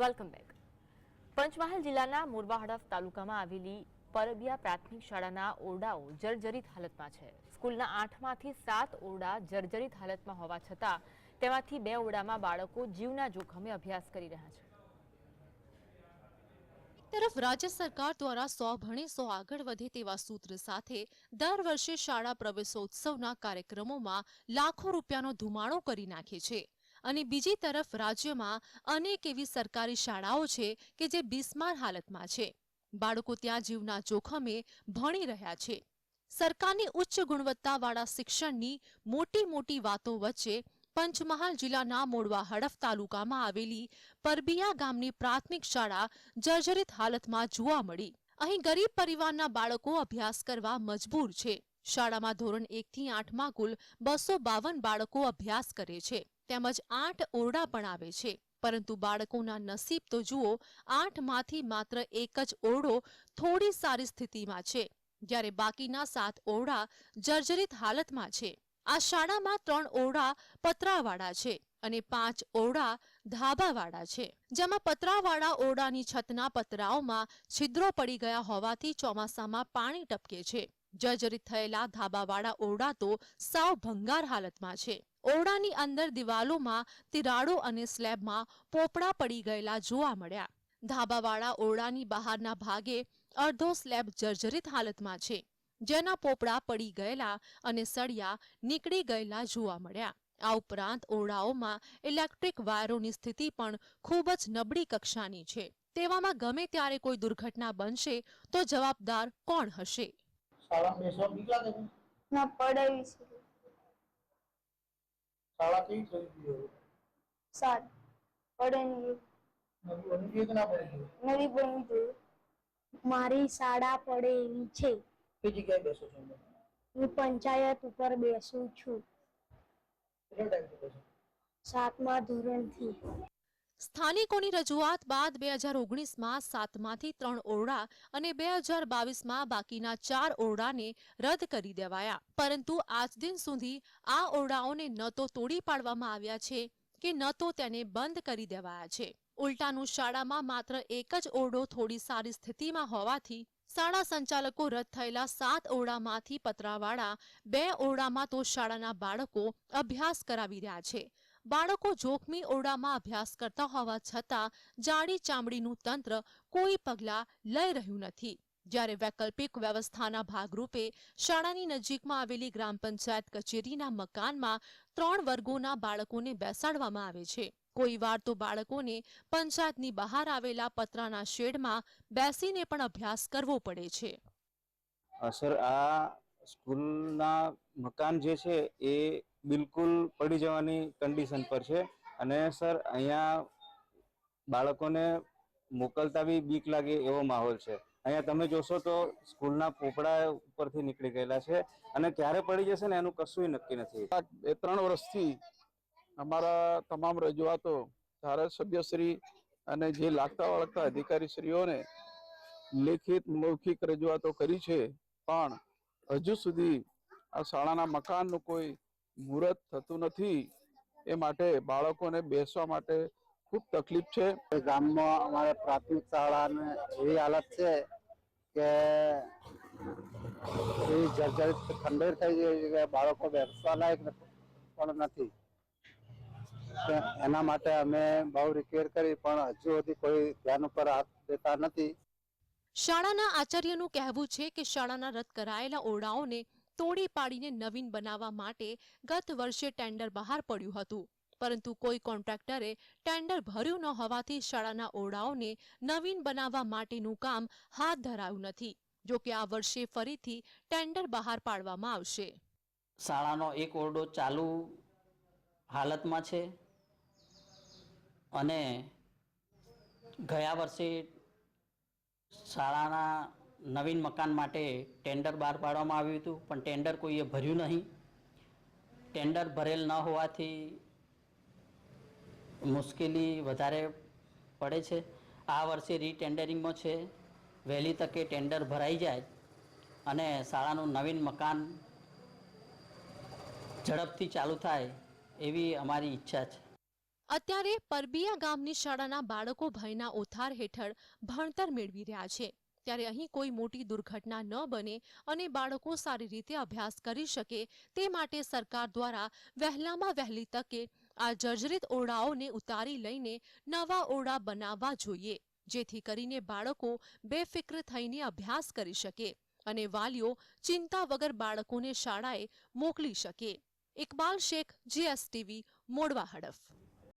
Welcome back. Panchmahal જિલ્લાના મોરવાહડફ તાલુકામાં આવેલી પરબિયા પ્રાથમિક શાળાના ઓરડાઓ જર્જરિત હાલતમાં છે. સ્કૂલના આઠમાંથી સાત ઓરડા જર્જરિત હાલતમાં હોવા છતાં તેમાંથી બે ઓરડામાં બાળકો જીવના જોખમે અભ્યાસ કરી રહ્યા છે. તરફ રાજ્ય સરકાર દ્વારા સો ભણે સો આગળ વધે તેવા સૂત્ર સાથે દર વર્ષે શાળા પ્રવેશોત્સવના કાર્યક્રમોમાં લાખો રૂપિયાનો ધુમાડો કરી નાખે છે. અને બીજી તરફ રાજ્યમાં અનેક એવી સરકારી શાળાઓ છે કે જે બિસ્માર હાલતમાં છે. બાળકો ત્યાં જીવના જોખમે ભણી રહ્યા છે. સરકારની ઉચ્ચ ગુણવત્તાવાળા શિક્ષણની મોટી મોટી વાતો વચ્ચે પંચમહાલ જિલ્લાના મોડવા હડફ તાલુકામાં આવેલી પરબિયા ગામની પ્રાથમિક શાળા જર્જરિત હાલતમાં જોવા મળી. અહીં ગરીબ પરિવારના બાળકો અભ્યાસ કરવા મજબૂર છે. શાળામાં ધોરણ એકથી આઠમાં કુલ બસો બાવન બાળકો અભ્યાસ કરે છે. તેમજ આઠ ઓરડા પણ આવે છે. પરંતુ બાળકોના નસીબ તો જુઓ, આઠમાંથી માત્ર એક જ ઓરડો થોડી સારી સ્થિતિમાં છે. જ્યારે બાકીના સાત ઓરડા જર્જરિત હાલતમાં છે. આ શાળામાં ત્રણ ઓરડા પતરાવાળા છે અને પાંચ ઓરડા ધાબાવાળા છે. જેમાં પતરાવાળા ઓરડાની છતના પતરાઓમાં છિદ્રો પડી ગયા હોવાથી ચોમાસામાં પાણી ટપકે છે. જર્જરિત થયેલા ધાબાવાળા ઓરડા તો સાવ ભંગાર હાલતમાં છે. ઓરડાની અંદર દિવાલોમાં તિરાડો અને સ્લેબમાં પોપડા પડી ગયેલા જોવા મળ્યા. ધાબાવાળા ઓરડાની બહારના ભાગે અડધો સ્લેબ જર્જરિત હાલતમાં છે. જેના પોપડા પડી ગયેલા અને સળિયા નીકળી ગયેલા જોવા મળ્યા. આ ઉપરાંત ઓરડાઓમાં ઇલેક્ટ્રિક વાયરોની સ્થિતિ પણ ખૂબ જ નબળી કક્ષાની છે. તેવામાં ગમે ત્યારે કોઈ દુર્ઘટના બનશે તો જવાબદાર કોણ હશે? શાળા બેસવા બીક લાગે છે ના પડાવી છે. શાળા કેવી થવી જોઈએ સાત પડે નહીં નવી બનવી જોઈએ કે ના પડવી જોઈએ નવી બનવી જોઈએ મારી શાળા પડે એવી છે. કઈ જગ્યાએ બેસો છો તમે? હું પંચાયત ઉપર બેસું છું. કેટલો ટાઈમ થયો છે સાતમા ધોરણથી. સ્થાનિકોની રજૂઆત બાદ બે હજાર ઓગણીસમાં સાતમાંથી ત્રણ ઓરડા અને બે હજાર બાવીસમાં બાકીના ચાર ઓરડાને રદ કરી દેવાયા. પરંતુ આજ દિન સુધી આ ઓરડાઓને ન તો તોડી પાડવામાં આવ્યા છે કે ન તો તેને બંધ કરી દેવાયા છે. ઉલટાનું શાળામાં માત્ર એક જ ઓરડો થોડી સારી સ્થિતિમાં હોવાથી શાળા સંચાલકો રદ થયેલા સાત ઓરડામાંથી પતરાવાળા બે ઓરડામાં તો શાળાના બાળકો અભ્યાસ કરાવી રહ્યા છે. બાળકો જોખમી ઓરડામાં અભ્યાસ કરતા હોવા છતાં જાડી ચામડીનું તંત્ર કોઈ પગલાં લઈ રહ્યું નથી. જ્યારે વૈકલ્પિક વ્યવસ્થાના ભાગરૂપે શાળાની નજીકમાં આવેલી ગ્રામ પંચાયત કચેરીના મકાનમાં ત્રણ વર્ગોના બાળકોને બેસાડવામાં આવે છે. કોઈ વાર તો બાળકોને પંચાયતની બહાર આવેલા પતરાના શેડમાં બેસીને પણ અભ્યાસ કરવો પડે છે. સર, આ સ્કૂલના મકાન જે છે એ બિલકુલ પડી જવાની કન્ડિશન પર છે. અને સર, અહીંયા બાળકોને મોકલતા બી બીક લાગે એવો માહોલ છે. અહીંયા તમે જોશો તો સ્કૂલના પોપડા ઉપરથી નીકળી ગયેલા છે અને ક્યારે પડી જશે ને એનું કશું નક્કી નથી. બે ત્રણ વર્ષથી અમારા તમામ રજૂઆતો ધારાસભ્યશ્રી અને જે લાગતા વળગતા અધિકારીશ્રીઓને લેખિત મૌખિક રજૂઆતો કરી છે, પણ હજુ સુધી આ શાળાના મકાનનું કોઈ મુહૂર્ત થતું નથી. એ માટે બાળકોને બેસવા માટે ખૂબ તકલીફ છે. ગામમાં અમારે પ્રાથમિક શાળાને એવી હાલત છે કે એવી જર્જરિત ખંડેર થઈ ગઈ છે કે બાળકો બેસવા લાયક પણ નથી. એના માટે અમે બહુ રિક્વેર કરી પણ હજુ સુધી કોઈ ધ્યાન ઉપર હાથ દેતા નથી. શાળાના આચાર્યનું કહેવું છે કે શાળાના રદ કરાયેલા ઓરડાઓને તોડી પાડીને નવીન બનાવવા માટે ગત વર્ષે ટેન્ડર બહાર પડ્યું હતું. પરંતુ કોઈ કોન્ટ્રાક્ટરે ટેન્ડર ભર્યું ન હોવાથી શાળાના ઓરડાઓને નવીન બનાવવા માટેનું કામ હાથ ધરાયું નથી. જો કે આ વર્ષે ફરીથી ટેન્ડર બહાર પાડવામાં આવશે. શાળાનો એક ઓરડો ચાલુ હાલતમાં છે અને ગયા વર્ષે શાળાના નવીન મકાન માટે ટેન્ડર બહાર પાડવામાં આવ્યું હતું, પણ ટેન્ડર કોઈએ ભર્યું નહીં. ટેન્ડર ભરેલ ન હોવાથી મુશ્કેલી વધારે પડે છે. આ વર્ષે રીટેન્ડરિંગમાં છે. વહેલી તકે ટેન્ડર ભરાઈ જાય અને શાળાનું નવીન મકાન ઝડપથી ચાલુ થાય એવી અમારી ઈચ્છા છે. અત્યારે પરબિયા ગામની શાળાના બાળકો ભયના ઓથાર હેઠળ ભણતર મેળવી રહ્યા છે. ત્યારે અહીં કોઈ મોટી દુર્ઘટના ન બને અને બાળકો સારી રીતે અભ્યાસ કરી શકે તે માટે સરકાર દ્વારા વહેલામાં વહેલી તકે આ જર્જરિત ઓરડાઓને ઉતારી લઈને નવા ઓરડા બનાવવા જોઈએ, જેથી કરીને બાળકો બેફિક્ર થઈને અભ્યાસ કરી શકે અને વાલીઓ ચિંતા વગર બાળકોને શાળાએ મોકલી શકે. ઇકબાલ શેખ, જીએસટીવી મોડવા હડફ.